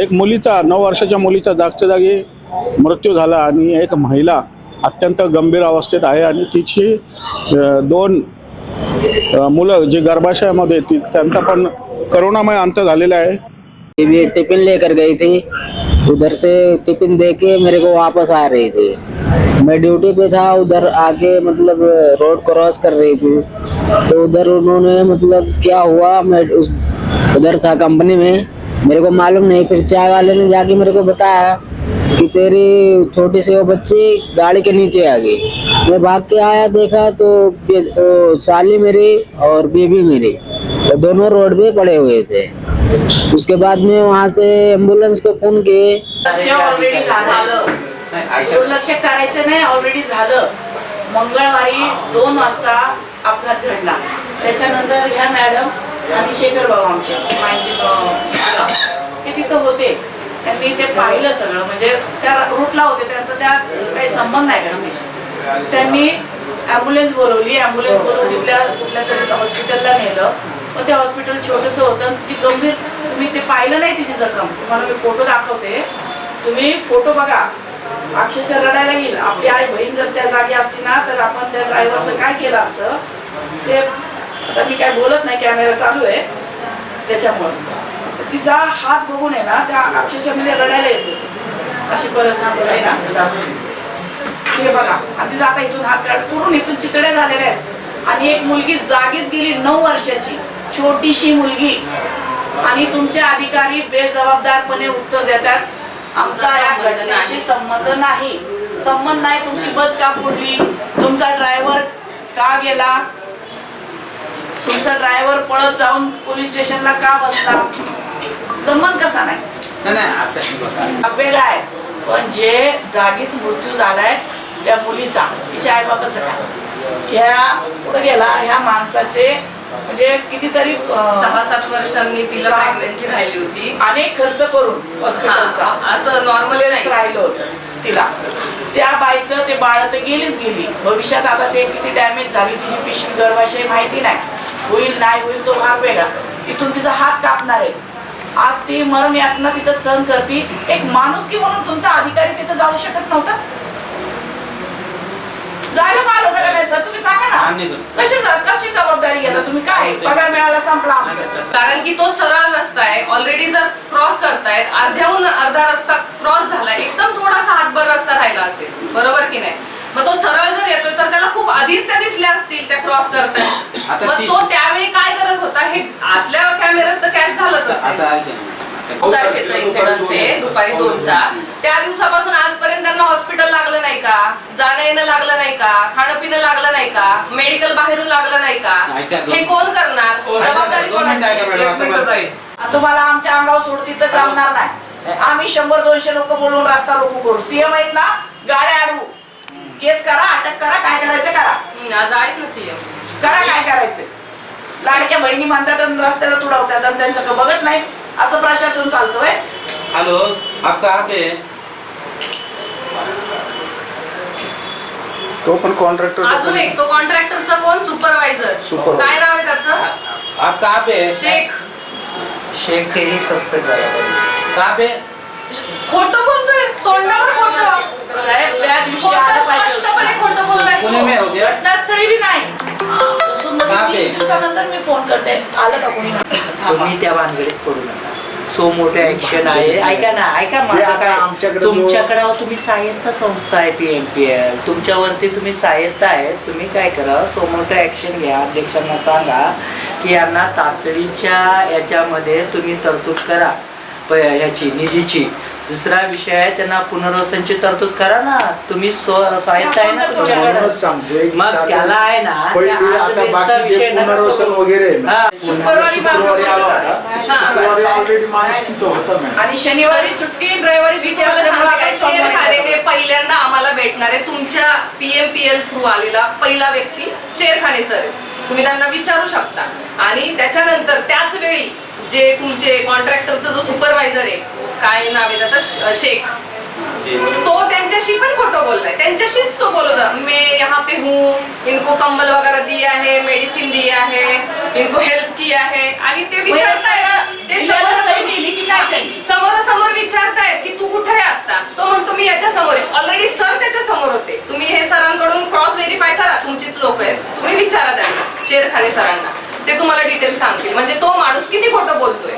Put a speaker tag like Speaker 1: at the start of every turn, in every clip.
Speaker 1: एक मुलीचा नऊ वर्षाच्या मुलीचा जागच्या जागी मृत्यू झाला आणि एक महिला अत्यंत गंभीर अवस्थेत आहे आणि तिची दोन मुलं जी गर्भाशयामध्ये ती त्यांचा पण करोनामय अंत झालेला आहे.
Speaker 2: ये टिफिन लेकर गई थी. उधर से टिफिन दे के मेरे को वापस आ रही थी. मैं ड्यूटी पे था उधर आके मतलब रोड क्रॉस कर रही थी. तो उधर उन्होंने मतलब क्या हुआ मैं उस उधर था कंपनी में. मेरे को मालूम नहीं फिर चाय वाले ने जाके मेरे को बताया कि तेरी छोटी सी वो बच्ची गाड़ी के नीचे आ गई। मैं भाग के आया देखा तो बे- साली मेरी और बेबी मेरी तो दोनों रोड पे पड़े हुए थे। उसके बाद में वहाँ से एम्बुलेंस को फोन किए।
Speaker 3: दुर्लक्ष करायचं नाही ऑलरेडी झालं. मंगळवारी दोन वाजता अपघात घडला. त्याच्यानंतर ह्या मॅडम आणि शेखर बाबा आमच्या तिथं होते. त्यांनी ते पाहिलं सगळं. म्हणजे त्या रूटला होते. त्यांचा त्या काही संबंध आहे का त्यांनी ॲम्ब्युलन्स बोलवली. ॲम्ब्युलन्स बोलवून तिथल्या कुठल्या तरी हॉस्पिटलला नेलं. मग ते हॉस्पिटल छोटंसं होतं. तिची गंभीर तुम्ही ते पाहिलं नाही तिची जखम. तुम्हाला मी फोटो दाखवते. तुम्ही फोटो बघा. अक्षरशः रडायला येईल. आपली आई बहीण जर त्या जागी असती ना तर आपण त्या ड्रायव्हरचं काय केलं असतं? ते आता मी काय बोलत नाही. कॅमेरा चालू आहे. त्याच्यामुळे. तिचा हात बघून आहे ना त्या अक्षरशः म्हणजे रडायला येत होती. अशी परिस्थिती आहे ना हे बघा आणि तिचा आता इथून हात काढ पूर्ण इथून चितड्या झालेल्या आहेत. आणि एक मुलगी जागीच गेली नऊ वर्षाची. छोटीशी मुलगी. आणि तुमचे अधिकारी बेजबाबदारपणे उत्तर देतात आमचा या घटनेशी संबंध नाही. संबंध नाही तुमची बस का फोडली? तुमचा ड्रायव्हर का गेला? तुमचा ड्रायव्हर पळत जाऊन पोलीस स्टेशनला का बसला? संबंध कसा नाही?
Speaker 4: नाही नाही आता हे
Speaker 3: वेगळा आहे. पण जे जागीच मृत्यू झालाय त्या मुलीचा तिच्या आई बाबाचं काय? ह्या कुठं गेला ह्या माणसाचे म्हणजे कितीतरी
Speaker 5: सहा सात वर्षांनी तिला प्रेग्नन्सी राहिली होती.
Speaker 3: अनेक खर्च करून हॉस्पिटलचा
Speaker 5: असं नॉर्मली नाही.
Speaker 3: राहिलं होतं तिला. त्या बाईचं ते बाळ तर गेलीच गेली. भविष्यात आता ते किती डॅमेज झाली तिची पिशवी गर्भाशय माहिती नाही. होईल नाही होईल तो भाग वेगळा. इथून तिचा हात कापणार आहे. आज ती मरण यातना तिथं सहन करती एक माणुसकी म्हणून तुमचा अधिकारी तिथं जाऊ शकत नव्हता? जायला पाहिलं होतं का नाही सर? तुम्ही सांगा ना. कशी कशी जबाबदारी घेता तुम्ही? काय? पगार मिळाला संपला आमचं.
Speaker 5: कारण की तो सरळ रस्ता आहे ऑलरेडी जर क्रॉस करतायत अर्ध्याहून अर्धा रस्ता क्रॉस झाला एकदम थोडासा हातभर रस्ता राहिला असेल. बरोबर की नाही? मग तो सरळ जर येतोय तर त्याला खूप आधीच त्या दिसल्या असतील त्या क्रॉस
Speaker 4: आता
Speaker 5: मग
Speaker 4: ती-
Speaker 5: तो त्यावेळी काय करत होता? हे आतल्या कॅमेऱ्यात तर कॅच झालंच असेल.
Speaker 4: आता ऐका ना.
Speaker 5: इन्सिडन्स आहे दुपारी दोनचा. त्या दिवसापासून आजपर्यंत त्यांना हॉस्पिटल लागलं नाही का? जाणं येणं लागलं नाही का? खाणं पिणं लागलं नाही का? मेडिकल बाहेरून लागलं नाही का?
Speaker 4: ऐका, दोन-
Speaker 5: हे कोण करणार? जबाबदारी
Speaker 4: दोन मिनिटं ऐका
Speaker 5: कोणाची?
Speaker 4: मॅडम, आता बरं.
Speaker 3: तुम्हाला आमच्या अंगावर सोडतील तर जमणार नाही. आम्ही शंभर दोनशे लोक बोलून रस्ता रोको करू. सीएम आहेत ना? गाड्या अडवू केस करा अटक करा काय करायचं करा.
Speaker 5: आज आहेत ना सीएम.
Speaker 3: करा काय करायचं. लाडक्या बहिणी म्हणतात आणि रस्त्याला तुडवतात आणि त्यांचं का बघत नाही? असं प्रशासन चालतोय.
Speaker 4: हेलो आप कहाँ पे हैं?
Speaker 1: तो पण कॉन्ट्रॅक्टर
Speaker 5: अजून एक तो कॉन्ट्रॅक्टरचा कोण? Supervisor
Speaker 1: Supervisor.
Speaker 5: काय नाव आहे त्याचं?
Speaker 4: आप कहाँ पे हैं?
Speaker 5: शेख.
Speaker 6: शेख तेही सस्पेंड झाला. पाहिजे
Speaker 4: कहाँ पे
Speaker 5: खोटं बोलतोय तोंडावर खोटं.
Speaker 3: साहेब त्या दिवशी
Speaker 5: खोटं
Speaker 3: आलं पाहिजे
Speaker 5: स्पष्टपणे खोटं बोललाय तो.
Speaker 4: हो?
Speaker 3: घटनास्थळी बी नाही. सुंदर
Speaker 4: का बे?
Speaker 3: तीन दिवसानंतर मी फोन करते. आलं का कोणी? थांबा.
Speaker 6: तुम्ही त्या भानगडीत पडू नका. सो मोठे ऍक्शन आहे. ऐका ना ऐका
Speaker 7: जे
Speaker 6: माझं
Speaker 7: आता
Speaker 6: काय.
Speaker 7: आमच्याकडे जो-
Speaker 6: तुमच्याकडे तुम्ही संस्था आहे पी एम पी एल तुमच्यावरती तुम्ही स्वायत्त आहे. तुम्ही काय करा सो मोठं ऍक्शन घ्या. अध्यक्षांना सांगा की यांना तातडीच्या याच्यामध्ये तुम्ही तरतूद करा. प ह्याची निधीची दुसरा विषय आहे त्यांना पुनर्वसनची तरतूद करा ना तुम्ही स्व- स्वायत्त आहे ना तुमच्याकडे
Speaker 7: म्हणूनच सांगतोय की
Speaker 6: मग त्याला आहे ना
Speaker 7: पहिले
Speaker 6: त्या
Speaker 7: आता
Speaker 6: आजबेसचा
Speaker 7: बाकी जे
Speaker 6: विषय नका
Speaker 7: पुनर्वसन
Speaker 6: करू.
Speaker 7: वगैरे आहे ना,
Speaker 6: हा.
Speaker 3: शुक्रवारी माझं
Speaker 7: शुक्रवारी आला
Speaker 3: बोलणं
Speaker 7: होता शुक्रवारी ऑलरेडी माणूस तिथं होता मॅडम
Speaker 3: आणि शनिवारी सुट्टी रविवारी
Speaker 5: मी
Speaker 3: सुट्टी
Speaker 5: तुम्हाला
Speaker 3: असल्यामुळे
Speaker 5: सांगते काय
Speaker 3: आपण
Speaker 5: शेर
Speaker 3: सोमवारी
Speaker 5: खाने हे. पहिल्यांदा आम्हाला भेटणार आहे तुमच्या पीएमपीएल थ्रू आलेला पहिला व्यक्ती शेर खाने सर आहे. तुम्ही त्यांना विचारू शकता आणि त्याच्यानंतर त्याच वेळी जे तुमचे कॉन्ट्रॅक्टरचा जो सुपरवायझर आहे काय नाव आहे त्याचा? शेख. तो त्यांच्याशी पण खोटं बोललाय. त्यांच्याशीच तो बोलत मे यहाँ पे हूँ इनको कंबल वगैरे दिया है मेडिसिन दिया है इनको हेल्प किया है. आणि ते विचारताय
Speaker 3: ते समोर विचारतायत की
Speaker 5: तू
Speaker 3: कुठे आहे आता तो म्हणतो मी याच्या
Speaker 5: समोर
Speaker 3: आहे. ऑलरेडी सर त्याच्यासमोर
Speaker 5: होते. तुम्ही हे सरांकडून क्रॉस व्हेरीफाय करा तुमचीच लोक आहेत. तुम्ही विचारा त्यांना शेरखाने सरांना. ते तुम्हाला डिटेल सांगतील. म्हणजे तो माणूस किती खोटं बोलतोय.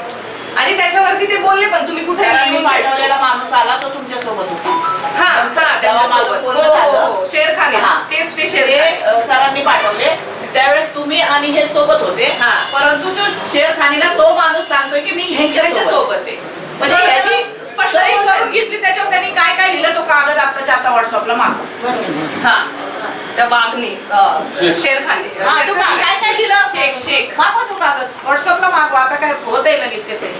Speaker 5: आणि त्याच्यावरती ते बोलले पण तुम्ही कुठे
Speaker 3: सरांनी पाठवलेला माणूस आला तो तुमच्यासोबत होता.
Speaker 5: हा हा त्यांच्यासोबत. हो हो हो शेरखाने
Speaker 3: हा.
Speaker 5: तेच ते
Speaker 3: ते
Speaker 5: शेरखाने.
Speaker 3: अ, सरांनी पाठवले. त्यावेळेस तुम्ही आणि हे सोबत होते.
Speaker 5: हा.
Speaker 3: परंतु तो शेरखानीला तो माणूस सांगतोय की मी ह्यांच्या सोबत
Speaker 5: आहे.
Speaker 3: म्हणजे
Speaker 5: सर, स्पष्ट
Speaker 3: सही. करून घेतली त्याच्यावर त्यांनी काय काय लिहिलं तो कागद आत्ताच्या आता व्हॉट्सअपला मागवा
Speaker 5: हा. त्या वाघने शेरखाने
Speaker 3: हा, तू का- काय काय लिहिलं
Speaker 5: शेख शेख.
Speaker 3: मागवा तो कागद. व्हॉट्सअपला मागवा आता काय होत आहे लगेच येते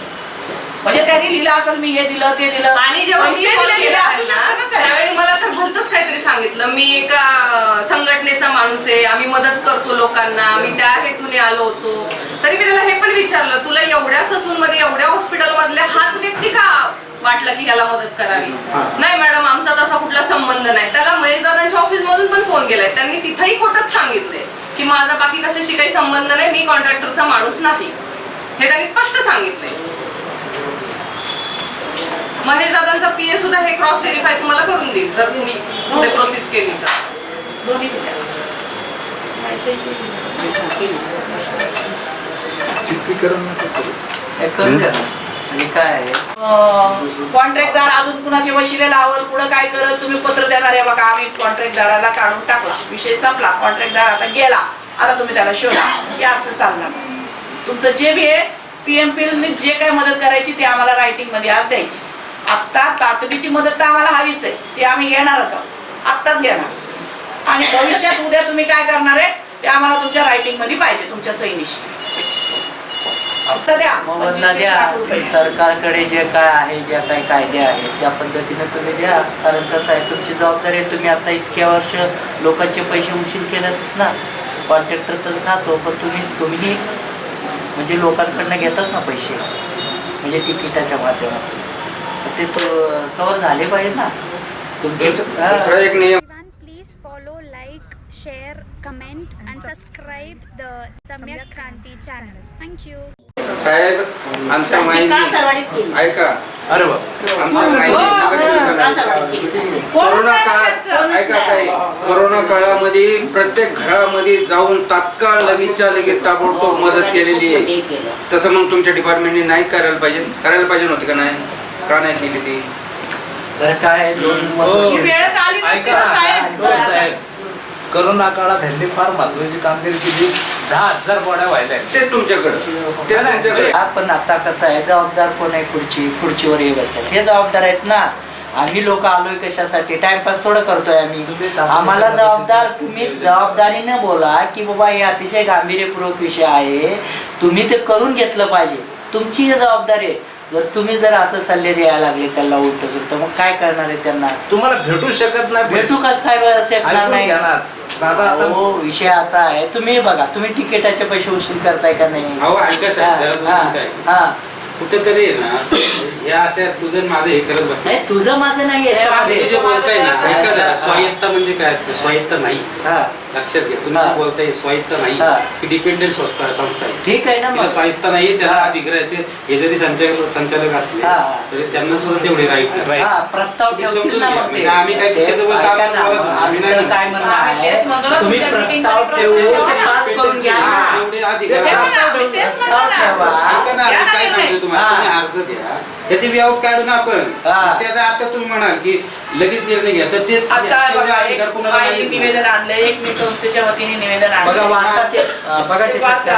Speaker 3: म्हणजे त्यांनी लिहिलं असेल मी हे दिलं ते दिलं.
Speaker 5: आणि जेव्हा मी
Speaker 3: पैसे
Speaker 5: कॉल
Speaker 3: दिले,
Speaker 5: केला
Speaker 3: असू
Speaker 5: त्यांना,
Speaker 3: शकतं ना?
Speaker 5: त्यावेळी मला तर भलतच काहीतरी सांगितलं. मी एका अं, संघटनेचा माणूस आहे आम्ही मदत करतो लोकांना मी त्या हेतूने आलो होतो. तरी मी त्याला हे पण विचारलं तुला एवढ्या ससून मध्ये एवढ्या हॉस्पिटल मधल्या हाच व्यक्ती का वाटला की ह्याला मदत करावी. नाही मॅडम आमचा तसा कुठला संबंध नाही. त्याला महेशदादांच्या ऑफिस मधून पण फोन केलाय. त्यांनी तिथंही खोटच सांगितलंय की माझा बाकी कशाशी काही संबंध नाही मी कॉन्ट्रॅक्टरचा माणूस नाही. हे त्यांनी स्पष्ट सांगितलंय. महेश दादांचा पीए सुद्धा हे क्रॉस व्हेरीफाय तुम्हाला करून देईल जर तुम्ही पुढे प्रोसेस केली तर.
Speaker 6: आणि काय आहे?
Speaker 3: कॉन्ट्रॅक्टदार अजून कुणाचे वशिले लावल पुढे काय करत तुम्ही पत्र देणार आहे बघा. आम्ही कॉन्ट्रॅक्टदाराला काढून टाकला. विषय संपला. कॉन्ट्रॅक्टदार आता गेला. आता तुम्ही त्याला शोधा. हे असं चालणार. तुमचं जे बी आहे पीएमपीने जे काय मदत करायची ते आम्हाला रायटिंगमध्ये आज द्यायची. आत्ता तातडीची मदत तर आम्हाला हवीच आहे. ती आम्ही घेणारच आहोत. आत्ताच घेणार. आणि भविष्यात उद्या तुम्ही काय करणार आहे ते आम्हाला तुमच्या रायटिंगमध्ये पाहिजे तुमच्या सैनिशी
Speaker 6: मोबदला
Speaker 3: 25-30
Speaker 6: द्या
Speaker 3: लाख रुपये.
Speaker 6: सरकारकडे जे काय आहे जे काही कायदे आहेत त्या पद्धतीने तुम्ही द्या कारण कसं आहे तुमची जबाबदारी आहे तुम्ही आता इतक्या वर्ष लोकांचे पैसे उशीर केलेच ना कॉन्ट्रॅक्टर तर खातो पण तुम्ही तुम्ही म्हणजे लोकांकडनं घेताच ना पैसे म्हणजे तिकिटाच्या माध्यमातून ते तो कवर झाले पाहिजे ना तुमचे हा.
Speaker 8: share, comment, and subscribe the Samyak Kranti channel. Thank you.
Speaker 4: साहेब आमच्या माहिती? ऐका.
Speaker 7: अरे
Speaker 3: हो, हो? कोणच
Speaker 4: कोरोना
Speaker 3: नाही
Speaker 4: काळ
Speaker 3: त्याचं.
Speaker 4: ऐका ताई कोरोना काळामध्ये प्रत्येक घरामध्ये जाऊन तात्काळ लगेचच्या लगेच ताबडतोब मदत केलेली आहे.
Speaker 2: हे.
Speaker 4: तसं मग तुमच्या डिपार्टमेंटने नाही करायला पाहिजे. करायला पाहिजे नव्हती का नाही? का नाही केली ती?
Speaker 6: तर काय दोन
Speaker 7: करोना काळात ह्यांनी फार महत्वाची कामगिरी केली. दहा हजार गोड्या व्हायला
Speaker 4: ते तुमच्याकडं. ते तुमच्याकडे
Speaker 6: हा, पण आता कसं आहे जबाबदार कोण आहे खुर्ची? खुर्चीवर ये बसतात हे जबाबदार आहेत ना. आम्ही लोक आलोय कशासाठी? टाइमपास थोडं करतोय आम्ही. आम्हाला जबाबदार. तुम्ही जबाबदारीने बोला की बाबा हे अतिशय गांभीर्यपूर्वक विषय आहे. तुम्ही ते करून घेतलं पाहिजे. तुमची ही जबाबदारी आहे. जर तुम्ही जर असं सल्ले द्यायला लागले त्याला उलट सुलट मग काय करणार आहे त्यांना?
Speaker 7: तुम्हाला भेटू शकत नाही
Speaker 6: भेटू कस काय बरं
Speaker 7: ऐकून
Speaker 6: नाही?
Speaker 7: घ्या ना. दादा आता
Speaker 6: हो विषय असा आहे. तुम्ही बघा तुम्ही तिकिटाचे पैसे उशीर करताय का नाही?
Speaker 4: अहो ऐका साहेब जरा दोन
Speaker 6: हा. हा.
Speaker 4: कुठेतरी आहे ना या अशा तुझं आणि माझं हे करत बस.
Speaker 6: नाही तुझं माझं नाही याच्यामध्ये
Speaker 4: तुम्ही जे बोलताय ना ऐका जरा. स्वायत्त म्हणजे काय असतं? स्वायत्त नाही.
Speaker 6: हा,
Speaker 4: लक्षात घ्या तुम्ही बोलताय स्वायत्त नाही
Speaker 6: हा.
Speaker 4: की डिपेंडेंट संस्था संस्था आहे
Speaker 6: ठीक आहे ना
Speaker 4: तिला
Speaker 6: मग
Speaker 4: स्वायत्त नाही त्याला
Speaker 6: हा.
Speaker 4: अधिग्रहाचे हे जरी संचालक संचालक असले
Speaker 6: हा.
Speaker 4: तरी त्यांना सुद्धा तेवढे
Speaker 7: Right.
Speaker 6: हा प्रस्ताव
Speaker 4: तुम्ही
Speaker 6: ठेवतील
Speaker 4: समजून
Speaker 6: ना
Speaker 4: घ्या.
Speaker 6: मग ते.
Speaker 4: म्हणजे आम्ही काय
Speaker 6: ते
Speaker 4: चुकीचं बोलतो,
Speaker 6: ऐका
Speaker 4: आम्हाला
Speaker 6: ना,
Speaker 4: बोलत नाही. आम्ही नाही
Speaker 6: काय म्हणणं
Speaker 3: आम्ही तेच म्हणतो ना,
Speaker 6: आहे तुम्ही
Speaker 3: तुमच्या meeting प्रस्तावमध्ये
Speaker 6: ठेवून
Speaker 3: प्रस्ताव
Speaker 6: ते पास करून घ्या
Speaker 4: अधिकार
Speaker 3: तेव्हा. ना, आम्ही तेच म्हणतो ना.
Speaker 6: ठेवा.
Speaker 4: ऐका ना
Speaker 3: घ्या
Speaker 4: मी
Speaker 3: ना
Speaker 4: काय. सांगतो तुम्हाला. तुम्ही अर्ज घ्या त्याची व्याप काढू ना आपण
Speaker 6: हा.
Speaker 4: त्याचा आता तुम्ही म्हणाल की लगेच निर्णय घ्या तर ते
Speaker 3: आता
Speaker 4: तेवढे
Speaker 3: बघा,
Speaker 4: अधिकार
Speaker 3: एक
Speaker 4: कुणाला
Speaker 3: बाई
Speaker 4: नाही
Speaker 3: निवेदन आणलं एक मी संस्थेच्या वतीने निवेदन
Speaker 6: बघा
Speaker 3: आणलं
Speaker 6: वाचा ते हा, बघा
Speaker 3: ते
Speaker 6: ते
Speaker 3: वाचा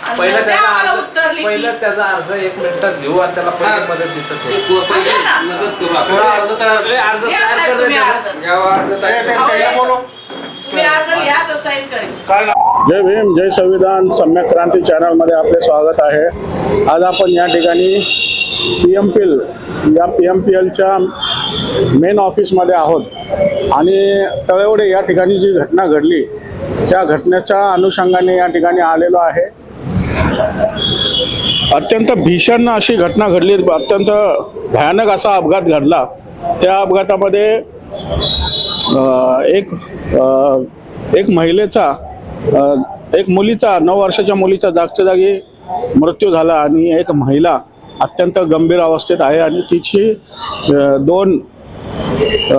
Speaker 3: आणि
Speaker 7: पहिलं त्याचा
Speaker 3: उत्तर
Speaker 7: अर्ज. पहिलं त्याचा अर्ज एक मिनिटात घेऊ आणि त्याला पहिले मदतीचं
Speaker 4: ते पहिले. मदत करू आपण.
Speaker 7: अर्ज तयार अर्ज तयार
Speaker 3: साहेब तुम्ही. अर्ज.
Speaker 4: करू.
Speaker 1: जय भीम जय संविधान सम्यक क्रांती चॅनलमध्ये आपले स्वागत आहे. आज आपण या ठिकाणी पी एम पी एल या पी एम पी एलच्या मेन ऑफिसमध्ये आहोत. आणि तळेवडे या ठिकाणी जी घटना घडली त्या घटनेच्या अनुषंगाने या ठिकाणी आलेलो आहे. अत्यंत भीषण अशी घटना घडली अत्यंत भयानक असा अपघात घडला. त्या अपघातामध्ये एक अ, एक महिलेचा एक मुलीचा नऊ वर्षाच्या मुलीचा जागच्या जागी मृत्यू झाला आणि एक महिला अत्यंत गंभीर अवस्थेत आहे आणि तिची दोन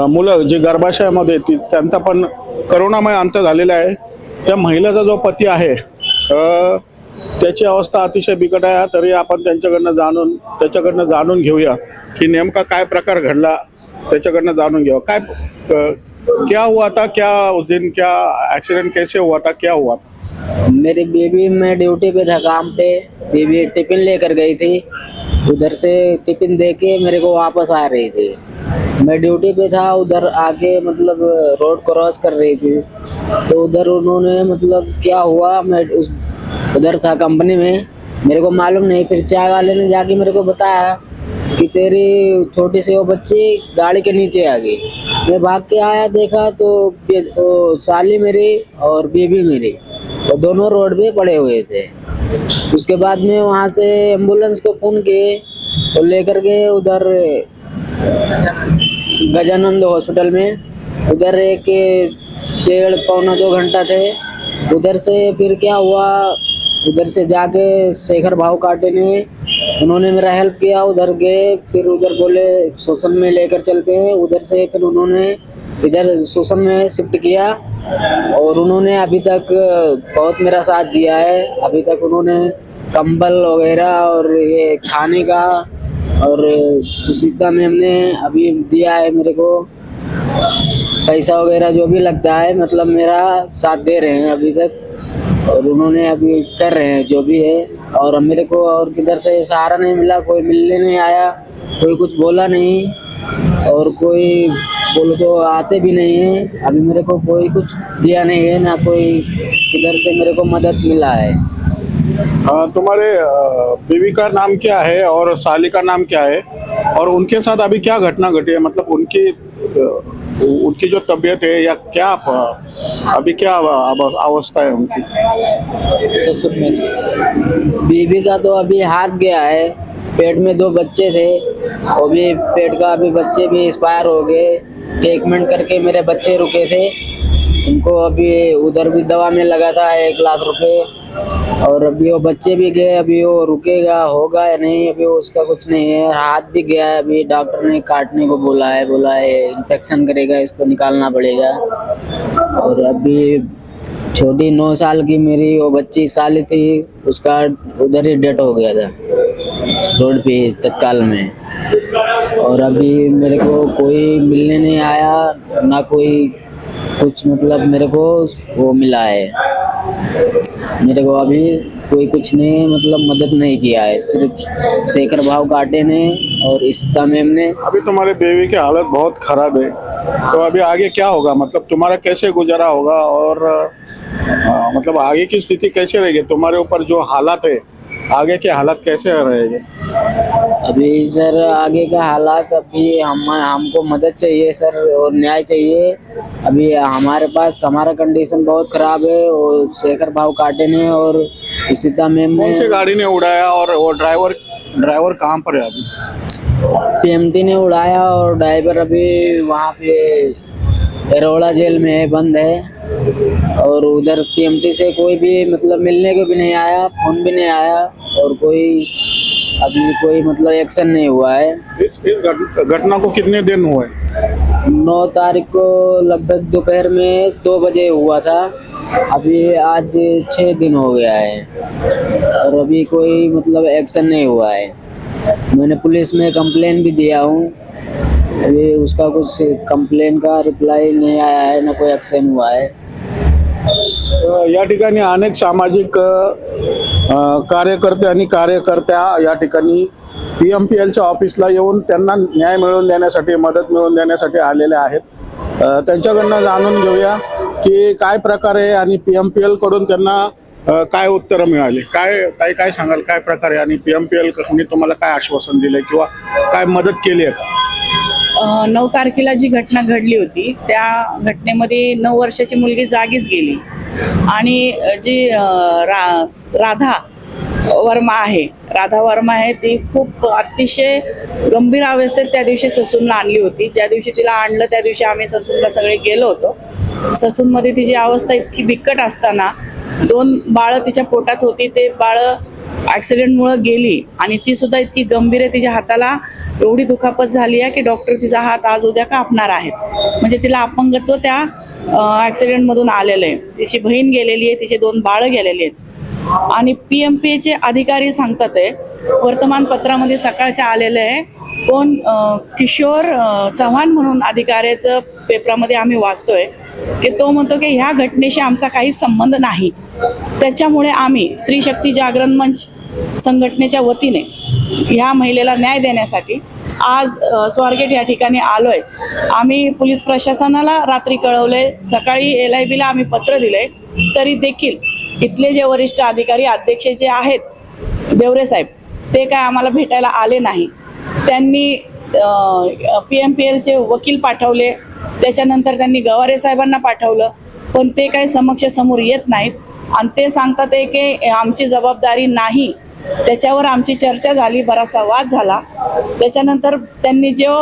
Speaker 1: मुलं जी गर्भाशयामध्ये ती त्यांचा पण करोनामय अंत झालेला आहे. त्या महिलेचा जो पती आहे त्याची अवस्था अतिशय बिकट आहे. तरी आपण त्यांच्याकडनं जाणून त्याच्याकडनं जाणून घेऊया की नेमका काय प्रकार घडला त्याच्याकडनं जाणून घेऊ काय क्या हुआ था? क्या उस दिन क्या एक्सीडेंट कैसे हुआ था? क्या हुआ था?
Speaker 2: मेरी बेबी मैं ड्यूटी पे था काम पे। बेबी टिफ़िन लेकर गई थी। उधर से टिफ़िन दे के मेरे को वापस आ रही थी। मैं ड्यूटी पे था, उधर आके मतलब रोड क्रॉस कर रही थी। तो उधर उन्होंने मतलब क्या हुआ? मैं उस उधर था कंपनी में। मेरे को मालूम नहीं। फिर चाय वाले ने जाके मेरे को बताया कि तेरी छोटी सी वो बच्ची गाड़ी के नीचे आ गई। मैं भाग के आया, देखा तो साली मेरी और बेबी मेरी, वो दोनों रोड पे पड़े हुए थे। उसके बाद में वहाँ से एंबुलेंस को फ़ोन किए तो लेकर के उधर, गजानंद हॉस्पिटल में। उधर एक डेढ़ पौना दो घंटा थे। उधर से फिर क्या हुआ, उधर से जाके शेखर भाव काटे ने उन्होंने मेरा हेल्प किया, उधर गए, फिर उधर बोले, शोषण में लेकर चलते हैं। उधर से फिर उन्होंने इधर शोषण में शिफ्ट किया और उन्होंने अभी तक बहुत मेरा साथ दिया है। अभी तक उन्होंने कंबल वगैरह और ये खाने का और सुशीता मैम ने अभी दिया है मेरे को। पैसा वगैरह जो भी लगता है मतलब मेरा साथ दे रहे हैं अभी तक और उन्होंने अभी कर रहे हैं जो भी है। और मेरे को और किधर से सहारा नहीं मिला कोई मिलने नहीं आया कोई कुछ बोला नहीं और कोई बोलो तो आते भी नहीं है। अभी मेरे को कोई कुछ दिया नहीं है ना कोई किधर से मेरे को मदद मिला है।
Speaker 1: अ, तुम्हारे बीवी का नाम क्या है और साली का नाम क्या है? और उनके साथ अभी क्या घटना घटी है? मतलब उनकी उनकी जो तबीयत है या क्या अ, अभी क्या अवस्था है उनकी?
Speaker 2: बीबी का तो अभी हाथ गया है। पेट में दो बच्चे थे। वो भी पेट का अभी बच्चे भी एक्सपायर हो गए। ट्रीटमेंट करके मेरे बच्चे रुके थे। उनको अभी उधर भी दवा में लगा था एक लाख रुपए। और अभी वो बच्चे भी गए, अभी वो रुकेगा, होगा या नहीं, अभी वो उसका कुछ नहीं है। हाथ भी गया है, अभी डॉक्टर ने काटने को बोला है बोला है इन्फेक्शन करेगा, इसको निकालना पड़ेगा। और अभी छोटी नौ साल की मेरी, वो बच्ची साली थी, उसका उधर ही डेट हो गया था, रोड पे तत्काल में। और अभी मेरे को कोई मिलने नहीं आया, ना कोई कुछ मतलब मेरे को वो मिला है। मेरे को अभी कोई कुछ ने मतलब मदद नहीं किया है। सिर्फ़ शेखर भाव काटे ने और इस मैम ने।
Speaker 1: अभी तुम्हारे बेबी की हालत बहुत खराब है। तो अभी आगे क्या होगा? मतलब तुम्हारा कैसे गुजारा होगा? और आ, मतलब आगे की स्थिति कैसे रहेगी? तुम्हारे ऊपर जो हालात है आगे के हालात कैसे रहेंगे
Speaker 2: अभी सर आगे का हालात अभी हम हमको मदद चाहिए सर और न्याय चाहिए। अभी हमारे पास हमारा कंडीशन बहुत खराब है और शेखर भाव काटे ने और इशिता मैम
Speaker 1: कौन
Speaker 2: ने
Speaker 1: गाड़ी ने उड़ाया और वो ड्राइवर ड्राइवर कहाँ पर है अभी?
Speaker 2: पीएमटी ने उड़ाया और ड्राइवर अभी वहाँ पे एरोड़ा जेल में है बंद है। और उधर पीएमटी से कोई भी मतलब मिलने को भी नहीं आया फ़ोन भी नहीं आया। और कोई अभी कोई मतलब एक्शन नहीं हुआ है।
Speaker 1: इस इस घटना को कितने दिन हुए?
Speaker 2: नौ तारीख को लगभग दोपहर में दो बजे हुआ था। अभी आज छः दिन हो गया है। और अभी कोई मतलब एक्शन नहीं हुआ है। मैंने पुलिस में कंप्लेन भी दिया हूँ। अभी उसका कुछ कंप्लेन का रिप्लाई नहीं आया है ना कोई एक्शन हुआ है।
Speaker 1: या ठिकाणी अनेक सामाजिक कार्यकर्ते आणि कार्यकर्त्या या ठिकाणी पी एम पी एलच्या ऑफिसला येऊन त्यांना न्याय मिळवून देण्यासाठी मदत मिळवून देण्यासाठी आलेले आहेत. त्यांच्याकडनं जाणून घेऊया की काय प्रकार आहे आणि पी एम पी एलकडून त्यांना काय उत्तरं मिळाली? काय काय काय सांगाल? काय प्रकारे आणि पी एम पी एलकडून तुम्हाला काय आश्वासन दिले किंवा काय मदत केली आहे का?
Speaker 3: नऊ तारखेला जी घटना घडली होती त्या घटनेमध्ये नऊ वर्षाची मुलगी जागीच गेली. आणि जी रा राधा वर्मा आहे राधा वर्मा आहे ती खूप अतिशय गंभीर अवस्थेत त्या दिवशी ससूनला आणली होती. ज्या दिवशी तिला आणलं त्या दिवशी आम्ही ससूनला सगळे गेलो होतो. ससूनमध्ये तिची अवस्था इतकी बिकट असताना दोन बाळं तिच्या पोटात होती. ते बाळं ॲक्सिडेंटमुळे गेली आणि ती सुद्धा इतकी गंभीर आहे तिच्या हाताला एवढी दुखापत झाली आहे की डॉक्टर तिचा हात आज उद्या कापणार आहेत. म्हणजे तिला अपंगत्व त्या ॲक्सिडेंटमधून आलेलं आहे. तिची बहीण गेलेली आहे तिचे दोन बाळं गेलेली आहेत. आणि पी एम पी एचे अधिकारी सांगतात आहे वर्तमानपत्रामध्ये सकाळच्या आलेलं आहे कोण किशोर चव्हाण म्हणून अधिकाऱ्याचं पेपरामध्ये आम्ही वाचतोय की तो म्हणतो की ह्या घटनेशी आमचा काही संबंध नाही. त्याच्यामुळे आम्ही स्त्री शक्ती जागरण मंच संघटनेच्या वतीने ह्या महिलेला न्याय देण्यासाठी आज स्वारगेट या ठिकाणी आलोय. आम्ही पोलीस प्रशासनाला रात्री कळवले सकाळी एल आय बीला आम्ही पत्र दिले तरी देखील इथले जे वरिष्ठ अधिकारी अध्यक्ष जे आहेत देवरे साहेब ते काय आम्हाला भेटायला आले नाही. त्यांनी पी एम पी एलचे वकील पाठवले त्याच्यानंतर त्यांनी गवारे साहेबांना पाठवलं पण ते काही समक्ष समोर येत नाहीत. आणि ते सांगतात आहे की आमची जबाबदारी नाही. त्याच्यावर आमची चर्चा झाली बराचसा वाद झाला. त्याच्यानंतर त्यांनी जो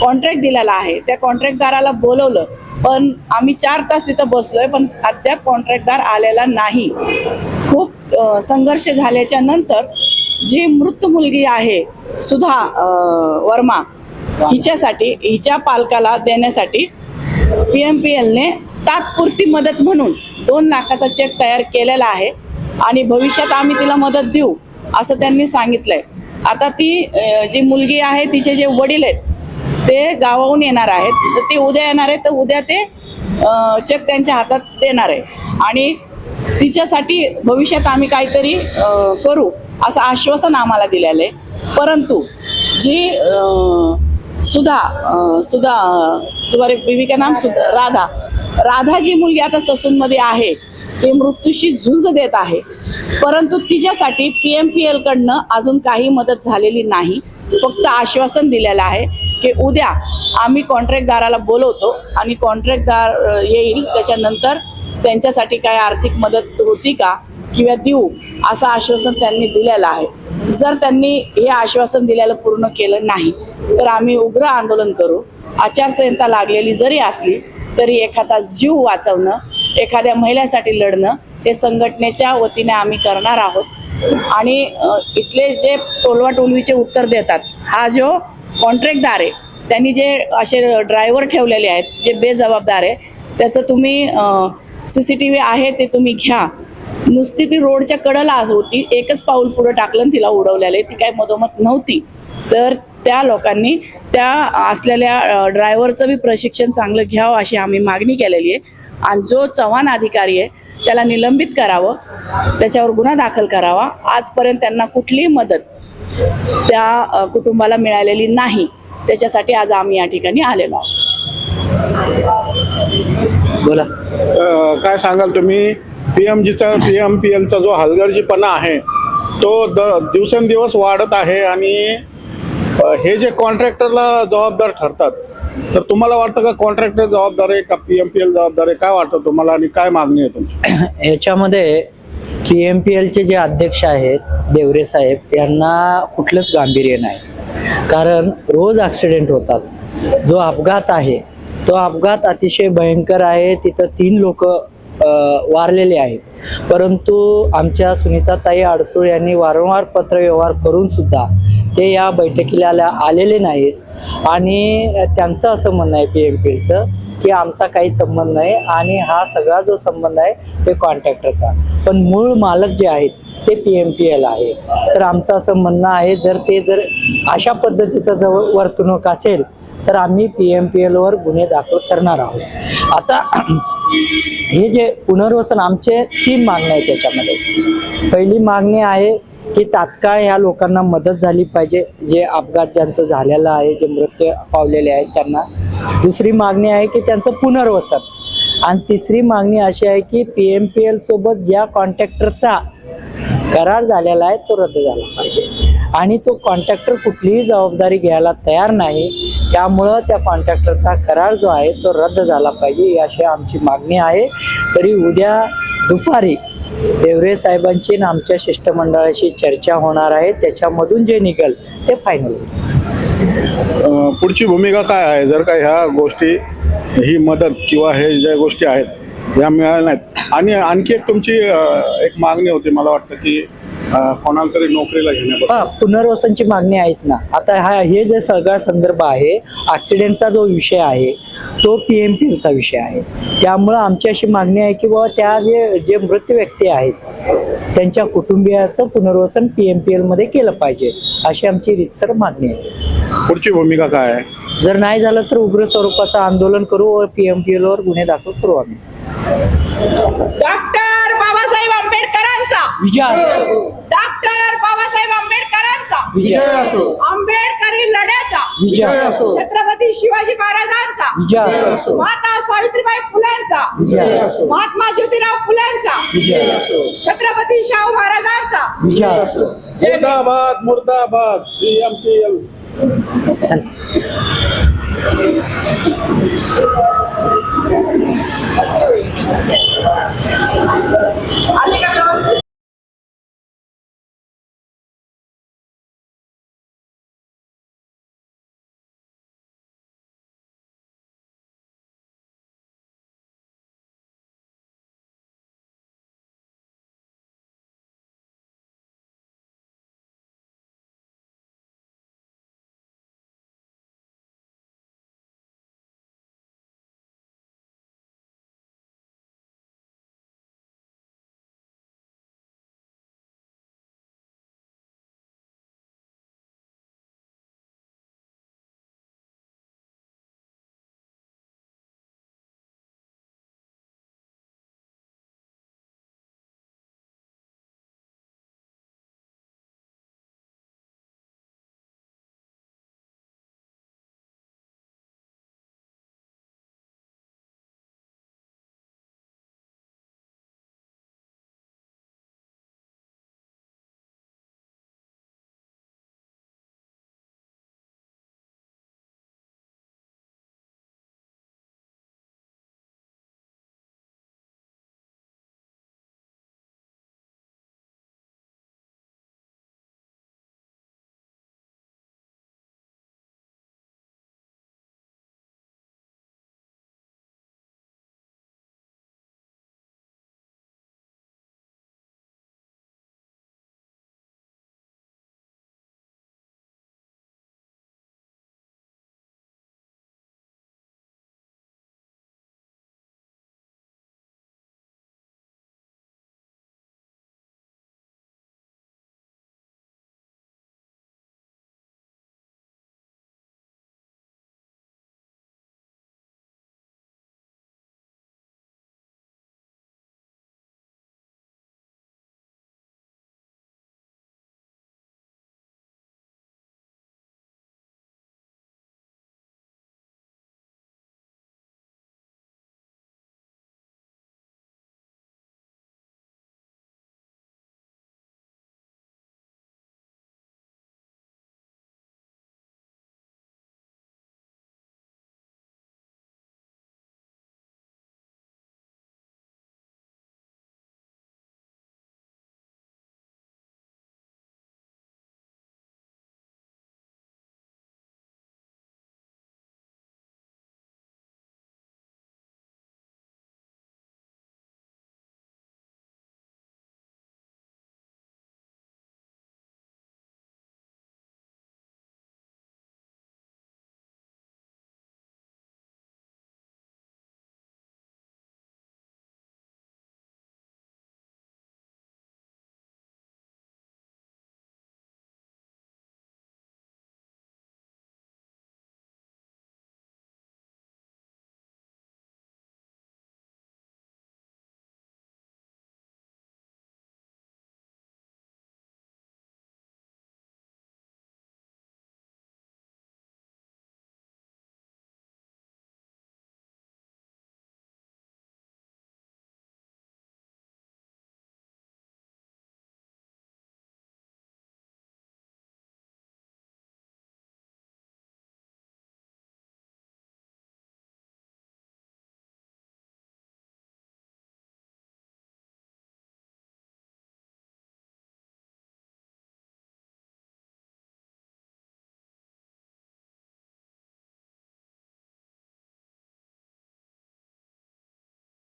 Speaker 3: कॉन्ट्रॅक्ट दिलेला आहे. त्या कॉन्ट्रॅक्टदाराला बोलवलं पण आम्ही चार तास तिथं बसलोय पण अद्याप कॉन्ट्रॅक्टदार आलेला नाही. खूप संघर्ष झाल्याच्यानंतर जी मृत मुलगी आहे सुधा वर्मा हिच्यासाठी हिच्या पालकाला देण्यासाठी पी एम पी एलने तात्पुरती मदत म्हणून दोन लाखाचा चेक तयार केलेला आहे आणि भविष्यात आम्ही तिला मदत देऊ असं त्यांनी सांगितलंय. आता ती जी मुलगी आहे तिचे जे वडील आहेत ते गावाहून येणार आहेत. तर ते उद्या येणार आहेत तर उद्या ते चेक त्यांच्या हातात देणार आहे. आणि तिच्यासाठी भविष्यात आम्ही काहीतरी करू असं आश्वासन आम्हाला दिलेलं आहे. परंतु जी सुधा सुधा तुम्हारे बीवी का नाम सुधा राधा. राधा जी मुलगी आता ससूनमध्ये आहे ती मृत्यूशी झुंज देत आहे. परंतु तिच्यासाठी पी एम पी एलकडनं अजून काही मदत झालेली नाही. फक्त आश्वासन दिलेलं आहे की उद्या आम्ही कॉन्ट्रॅक्टदाराला बोलवतो आणि कॉन्ट्रॅक्टदार येईल त्याच्यानंतर त्यांच्यासाठी काय आर्थिक मदत होती का किंवा देऊ असं आश्वासन त्यांनी दिलेलं आहे. जर त्यांनी हे आश्वासन दिलेलं पूर्ण केलं नाही तर आम्ही उग्र आंदोलन करू. आचारसंहिता लागलेली जरी असली तरी एखादा जीव वाचवणं एखाद्या महिलेसाठी लढणं हे संघटनेच्या वतीने आम्ही करणार आहोत. आणि इथले जे टोलवा टोलवीचे उत्तर देतात हा जो कॉन्ट्रॅक्टदार आहे त्यांनी जे असे ड्रायव्हर ठेवलेले आहेत जे बेजबाबदार आहे त्याचं तुम्ही सी सी टी व्ही आहे ते तुम्ही घ्या. नुसती ती रोडच्या कडेला आज होती एकच पाऊल पुढं टाकलं आणि तिला उडवलेलं आहे ती काय मधोमध नव्हती. तर त्या लोकांनी त्या असलेल्या ड्रायव्हरचं बी प्रशिक्षण चांगलं घ्यावं अशी आम्ही मागणी केलेली आहे. आणि जो चव्हाण अधिकारी आहे त्याला निलंबित करावं त्याच्यावर गुन्हा दाखल करावा आजपर्यंत त्यांना कुठलीही मदत त्या कुटुंबाला मिळालेली नाही. त्याच्यासाठी आज आम्ही या ठिकाणी आलेलो आहोत.
Speaker 6: बोला.
Speaker 1: काय सांगाल तुम्ही? पी एम जीचा पी एम पी एलचा जो हलगर्जीपणा आहे तो द दिवसेंदिवस वाढत आहे आणि हे जे कॉन्ट्रॅक्टरला जबाबदार ठरतात तर तुम्हाला वाटतं का कॉन्ट्रॅक्टर जबाबदार आहे का पी एम पी एल जबाबदार आहे? काय वाटतं तुम्हाला आणि काय मागणी आहे तुमची?
Speaker 6: याच्यामध्ये पी एम पी एलचे जे अध्यक्ष आहेत देवरे साहेब यांना कुठलंच गांभीर्य नाही. कारण रोज ॲक्सिडेंट होतात. जो अपघात आहे तो अपघात अतिशय भयंकर आहे. तिथं तीन लोक वारलेले आहेत. परंतु आमच्या सुनीताताई अडसूळ यांनी वारंवार पत्रव्यवहार करून सुद्धा ते या बैठकीला आलेले नाहीत. आणि त्यांचं असं म्हणणं आहे पी एम पी एलचं की आमचा काही संबंध नाही आणि हा सगळा जो संबंध आहे ते कॉन्ट्रॅक्टरचा. पण मूळ मालक जे आहेत ते पी एम पी एल आहे. तर आमचं असं म्हणणं आहे जर ते जर अशा पद्धतीचं जर वर्तणूक असेल तर आम्ही पी एम पी एलवर गुन्हे दाखल करणार आहोत. आता हे जे पुनर्वसन आमचे तीन मागण्या आहेत त्याच्यामध्ये. पहिली मागणी आहे की तात्काळ ह्या लोकांना मदत झाली पाहिजे जे अपघात ज्यांचं झालेलं आहे जे मृत्यू पावलेले आहेत त्यांना. दुसरी मागणी आहे की त्यांचं पुनर्वसन. आणि तिसरी मागणी अशी आहे की पी एम पी एल सोबत ज्या कॉन्ट्रॅक्टरचा करार झालेला आहे तो रद्द झाला पाहिजे. आणि तो कॉन्ट्रॅक्टर कुठलीही जबाबदारी घ्यायला तयार नाही त्यामुळं त्या कॉन्ट्रॅक्टरचा करार जो आहे तो रद्द झाला पाहिजे अशी आमची मागणी आहे. तरी उद्या दुपारी देवरे साहेबांची ना आमच्या शिष्टमंडळाशी चर्चा होणार आहे. त्याच्यामधून जे निघेल ते फायनल
Speaker 1: पुढची भूमिका काय आहे? जर का ह्या गोष्टी ही मदत किंवा हे ज्या गोष्टी आहेत या मिळाल्या नाहीत. आणि आणखी एक तुमची एक मागणी होती मला वाटतं की कोणाला तरी नोकरीला
Speaker 6: हा पुनर्वसनची मागणी आहेच ना. आता हा हे जे सगळा संदर्भ आहे ऍक्सिडेंटचा जो विषय आहे तो पी एम पी एलचा विषय आहे. त्यामुळं आमची अशी मागणी आहे की बाबा त्या जे जे मृत व्यक्ती आहेत त्यांच्या कुटुंबियाचं पुनर्वसन पी एम पी एलमध्ये केलं पाहिजे अशी आमची रितसर मागणी आहे.
Speaker 1: पुढची भूमिका काय आहे?
Speaker 6: जर नाही झालं तर उग्र स्वरूपाचं आंदोलन करू व पी एम पी एलवर गुन्हे दाखल करू आम्ही.
Speaker 3: डॉक्टर बाबासाहेब आंबेडकरांचा.
Speaker 6: विजय
Speaker 3: डॉक्टर बाबासाहेब आंबेडकरांचा.
Speaker 6: विजय
Speaker 3: आंबेडकरी लढ्याचा.
Speaker 6: विजय
Speaker 3: छत्रपती शिवाजी महाराजांचा.
Speaker 6: विजय
Speaker 3: माता सावित्रीबाई फुल्यांचा.
Speaker 6: विजय
Speaker 3: महात्मा ज्योतिराव फुल्यांचा.
Speaker 6: विजय
Speaker 3: छत्रपती शाहू महाराजांचा.
Speaker 6: विजय
Speaker 1: मुर्दाबाद मुर्दाबाद. पीएमपीएल
Speaker 3: आली का